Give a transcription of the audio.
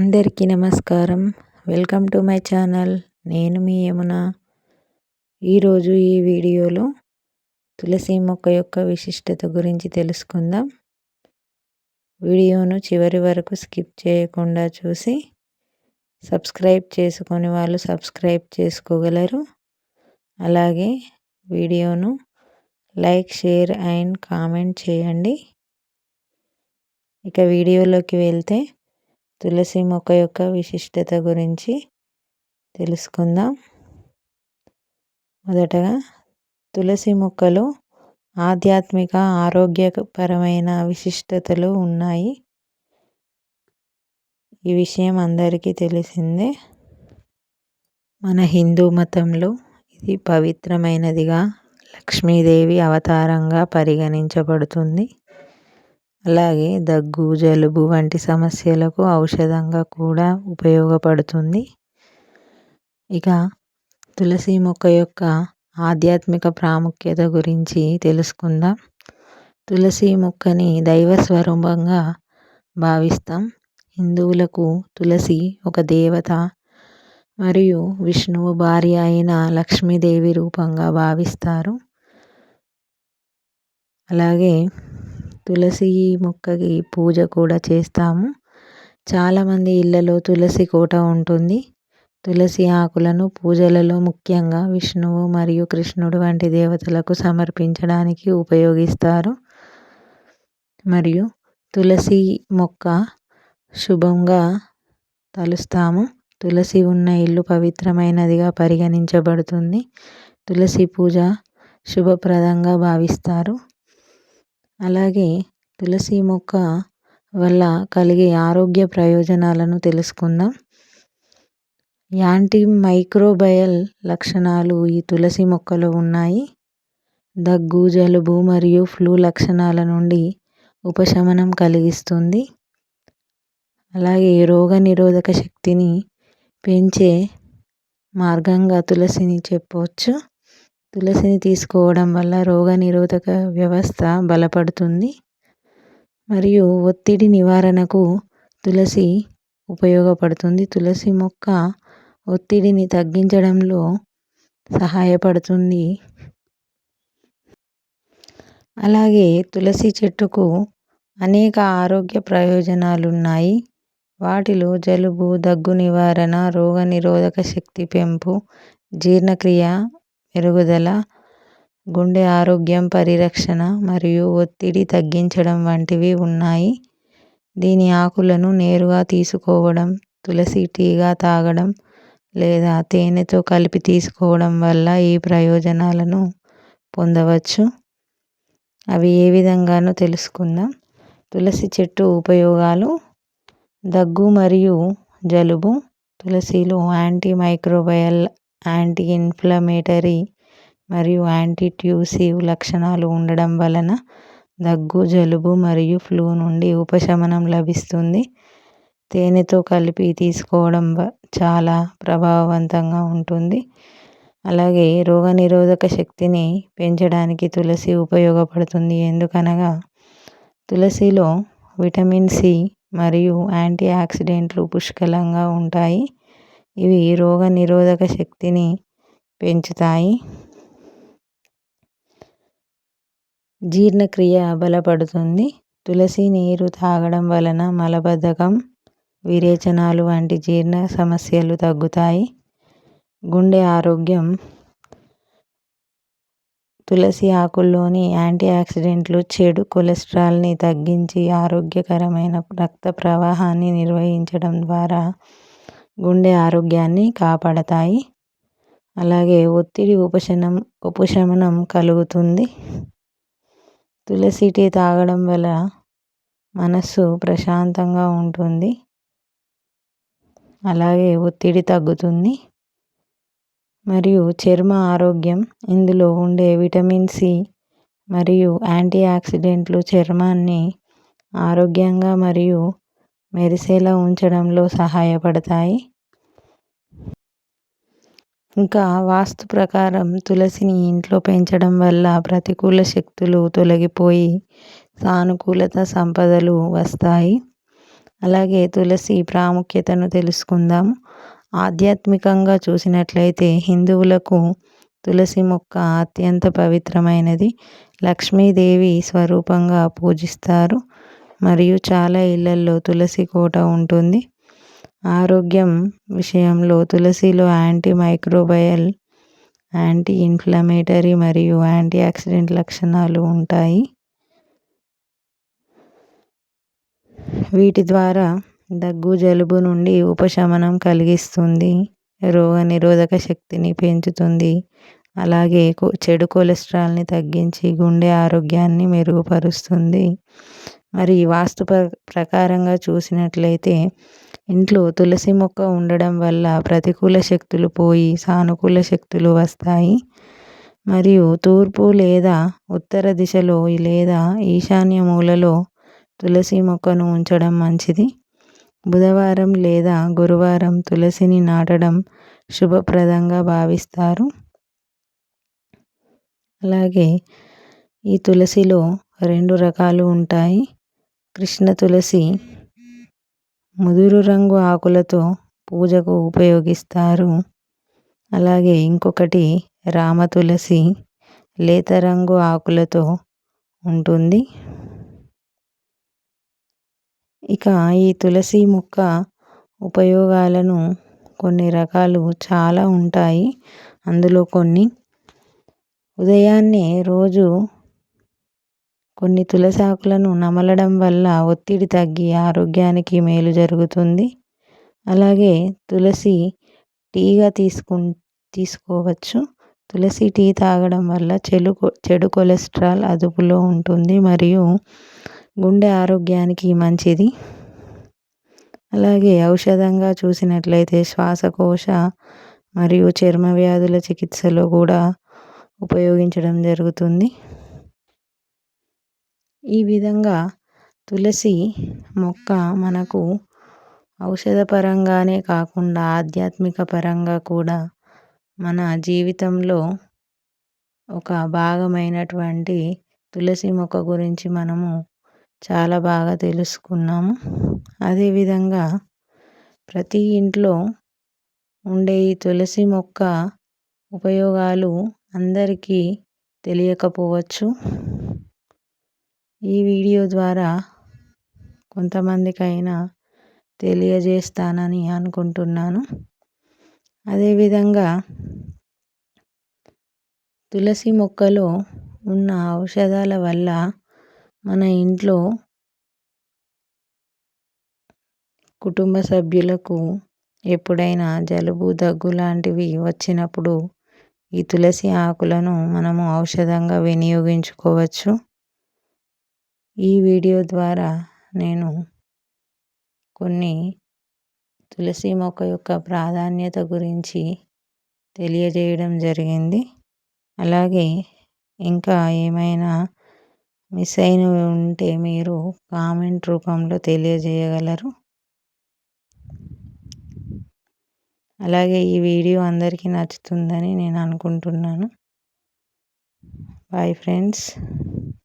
అందరికీ నమస్కారం. Welcome to my channel. నేను మీ యమున. ఈరోజు ఈ వీడియోలో తులసి మొక్క యొక్క విశిష్టత గురించి తెలుసుకుందాం. వీడియోను చివరి వరకు స్కిప్ చేయకుండా చూసి సబ్స్క్రైబ్ చేసుకొని వాళ్ళు సబ్స్క్రైబ్ చేసుకోగలరు. అలాగే వీడియోను లైక్ షేర్ అండ్ కామెంట్ చేయండి. ఇక వీడియోలోకి వెళ్తే తులసి మొక్క యొక్క విశిష్టత గురించి తెలుసుకుందాం. మొదటగా తులసి మొక్కలో ఆధ్యాత్మిక ఆరోగ్యపరమైన విశిష్టతలు ఉన్నాయి. ఈ విషయం అందరికీ తెలిసిందే. మన హిందూ మతంలో ఇది పవిత్రమైనదిగా లక్ష్మీదేవి అవతారంగా పరిగణించబడుతుంది. అలాగే దగ్గు జలుబు వంటి సమస్యలకు ఔషధంగా కూడా ఉపయోగపడుతుంది. ఇక తులసి మొక్క యొక్క ఆధ్యాత్మిక ప్రాముఖ్యత గురించి తెలుసుకుందాం. తులసి మొక్కని దైవ స్వరూపంగా భావిస్తాం. హిందువులకు తులసి ఒక దేవత మరియు విష్ణువు భార్య అయిన లక్ష్మీదేవి రూపంగా భావిస్తారు. అలాగే తులసి మొక్కకి పూజ కూడా చేస్తాము. చాలామంది ఇళ్ళలో తులసి కోట ఉంటుంది. తులసి ఆకులను పూజలలో ముఖ్యంగా విష్ణువు మరియు కృష్ణుడు వంటి దేవతలకు సమర్పించడానికి ఉపయోగిస్తారు. మరియు తులసి మొక్క శుభంగా తలుస్తాము. తులసి ఉన్న ఇల్లు పవిత్రమైనదిగా పరిగణించబడుతుంది. తులసి పూజ శుభప్రదంగా భావిస్తారు. అలాగే తులసి మొక్క వల్ల కలిగే ఆరోగ్య ప్రయోజనాలను తెలుసుకుందాం. యాంటీ మైక్రోబయల్ లక్షణాలు ఈ తులసి మొక్కలో ఉన్నాయి. దగ్గు జలుబు మరియు ఫ్లూ లక్షణాల నుండి ఉపశమనం కలిగిస్తుంది. అలాగే రోగ నిరోధక శక్తిని పెంచే మార్గంగా తులసిని చెప్పవచ్చు తులసిని తీసుకోవడం వల్ల రోగనిరోధక వ్యవస్థ బలపడుతుంది. మరియు ఒత్తిడి నివారణకు తులసి ఉపయోగపడుతుంది. తులసి మొక్క ఒత్తిడిని తగ్గించడంలో సహాయపడుతుంది. అలాగే తులసి చెట్టుకు అనేక ఆరోగ్య ప్రయోజనాలు ఉన్నాయి వాటిలో జలుబు దగ్గు నివారణ రోగనిరోధక శక్తి పెంపు జీర్ణక్రియ మెరుగుదల గుండె ఆరోగ్యం పరిరక్షణ మరియు ఒత్తిడి తగ్గించడం వంటివి ఉన్నాయి. దీని ఆకులను నేరుగా తీసుకోవడం తులసి టీగా తాగడం లేదా తేనెతో కలిపి తీసుకోవడం వల్ల ఈ ప్రయోజనాలను పొందవచ్చు. అవి ఏ విధంగానో తెలుసుకుందాం. తులసి చెట్టు ఉపయోగాలు దగ్గు మరియు జలుబు తులసిలో యాంటీ మైక్రోబయల్ యాంటీ ఇన్ఫ్లమేటరీ మరియు యాంటీ ట్యూసివ్ లక్షణాలు ఉండడం వలన దగ్గు జలుబు మరియు ఫ్లూ నుండి ఉపశమనం లభిస్తుంది. తేనెతో కలిపి తీసుకోవడం చాలా ప్రభావవంతంగా ఉంటుంది. అలాగే రోగనిరోధక శక్తిని పెంచడానికి తులసి ఉపయోగపడుతుంది. ఎందుకనగా తులసిలో విటమిన్ సి మరియు యాంటీ ఆక్సిడెంట్లు పుష్కలంగా ఉంటాయి. ఇవి రోగ నిరోధక శక్తిని పెంచుతాయి. జీర్ణక్రియ బలపడుతుంది. తులసి నీరు తాగడం వలన మలబద్ధకం విరేచనాలు వంటి జీర్ణ సమస్యలు తగ్గుతాయి. గుండె ఆరోగ్యం. తులసి ఆకుల్లోని యాంటీ ఆక్సిడెంట్లు చెడు కొలెస్ట్రాల్ని తగ్గించి ఆరోగ్యకరమైన రక్త ప్రవాహాన్ని నిర్వహించడం ద్వారా గుండె ఆరోగ్యాన్ని కాపాడతాయి. అలాగే ఒత్తిడి ఉపశనం ఉపశమనం కలుగుతుంది. తులసి టీ తాగడం వల్ల మనస్సు ప్రశాంతంగా ఉంటుంది. అలాగే ఒత్తిడి తగ్గుతుంది. మరియు చర్మ ఆరోగ్యం ఇందులో ఉండే విటమిన్ సి మరియు యాంటీ ఆక్సిడెంట్లు చర్మాన్ని ఆరోగ్యంగా మరియు మెరిసేలా ఉంచడంలో సహాయపడతాయి. ఇంకా వాస్తు ప్రకారం తులసిని ఇంట్లో పెంచడం వల్ల ప్రతికూల శక్తులు తొలగిపోయి సానుకూలత సంపదలు వస్తాయి. అలాగే తులసి ప్రాముఖ్యతను తెలుసుకుందాము ఆధ్యాత్మికంగా చూసినట్లయితే హిందువులకు తులసి మొక్క అత్యంత పవిత్రమైనది. లక్ష్మీదేవి స్వరూపంగా పూజిస్తారు. మరియు చాలా ఇళ్ళల్లో తులసి కోట ఉంటుంది. ఆరోగ్యం విషయంలో తులసిలో యాంటీ మైక్రోబయల్ యాంటీ ఇన్ఫ్లమేటరీ మరియు యాంటీ ఆక్సిడెంట్ లక్షణాలు ఉంటాయి. వీటి ద్వారా దగ్గు జలుబు నుండి ఉపశమనం కలిగిస్తుంది రోగ నిరోధక శక్తిని పెంచుతుంది. అలాగే చెడు కొలెస్ట్రాల్ని తగ్గించి గుండె ఆరోగ్యాన్ని మెరుగుపరుస్తుంది. మరి వాస్తు ప్రకారంగా చూసినట్లయితే ఇంట్లో తులసి మొక్క ఉండడం వల్ల ప్రతికూల శక్తులు పోయి సానుకూల శక్తులు వస్తాయి. మరియు తూర్పు లేదా ఉత్తర దిశలో లేదా ఈశాన్య మూలలో తులసి మొక్కను ఉంచడం మంచిది. బుధవారం లేదా గురువారం తులసిని నాటడం శుభప్రదంగా భావిస్తారు. అలాగే ఈ తులసిలో రెండు రకాలు ఉంటాయి. కృష్ణ తులసి ముదురు రంగు ఆకులతో పూజకు ఉపయోగిస్తారు. అలాగే ఇంకొకటి రామ తులసి లేత రంగు ఆకులతో ఉంటుంది. ఇక ఈ తులసి మొక్క ఉపయోగాలను కొన్ని రకాలు చాలా ఉంటాయి. అందులో కొన్ని. ఉదయాన్నే రోజు కొన్ని తులసాకులను నమలడం వల్ల ఒత్తిడి తగ్గి ఆరోగ్యానికి మేలు జరుగుతుంది. అలాగే తులసి టీగా తీసుకు తీసుకోవచ్చు. తులసి టీ తాగడం వల్ల చెడు చెడు కొలెస్ట్రాల్ అదుపులో ఉంటుంది మరియు గుండె ఆరోగ్యానికి మంచిది. అలాగే ఔషధంగా చూసినట్లయితే శ్వాసకోశ మరియు చర్మ వ్యాధుల చికిత్సలో కూడా ఉపయోగించడం జరుగుతుంది. ఈ విధంగా తులసి మొక్క మనకు ఔషధపరంగానే కాకుండా ఆధ్యాత్మిక పరంగా కూడా మన జీవితంలో ఒక భాగమైనటువంటి తులసి మొక్క గురించి మనము చాలా బాగా తెలుసుకున్నాము. అదేవిధంగా ప్రతి ఇంట్లో ఉండే ఈ తులసి మొక్క ఉపయోగాలు అందరికీ తెలియకపోవచ్చు. ఈ వీడియో ద్వారా కొంతమందికైనా తెలియజేస్తానని అనుకుంటున్నాను. అదేవిధంగా తులసి మొక్కలో ఉన్న ఔషధాల వల్ల మన ఇంట్లో కుటుంబ సభ్యులకు ఎప్పుడైనా జలుబు దగ్గు లాంటివి వచ్చినప్పుడు ఈ తులసి ఆకులను మనము ఔషధంగా వినియోగించుకోవచ్చు. ఈ వీడియో ద్వారా నేను కొన్ని తులసి మొక్క యొక్క ప్రాధాన్యత గురించి తెలియజేయడం జరిగింది. అలాగే ఇంకా ఏమైనా మిస్ అయినవి ఉంటే మీరు కామెంట్ రూపంలో తెలియజేయగలరు. అలాగే ఈ వీడియో అందరికీ నచ్చుతుందని నేను అనుకుంటున్నాను. Bye friends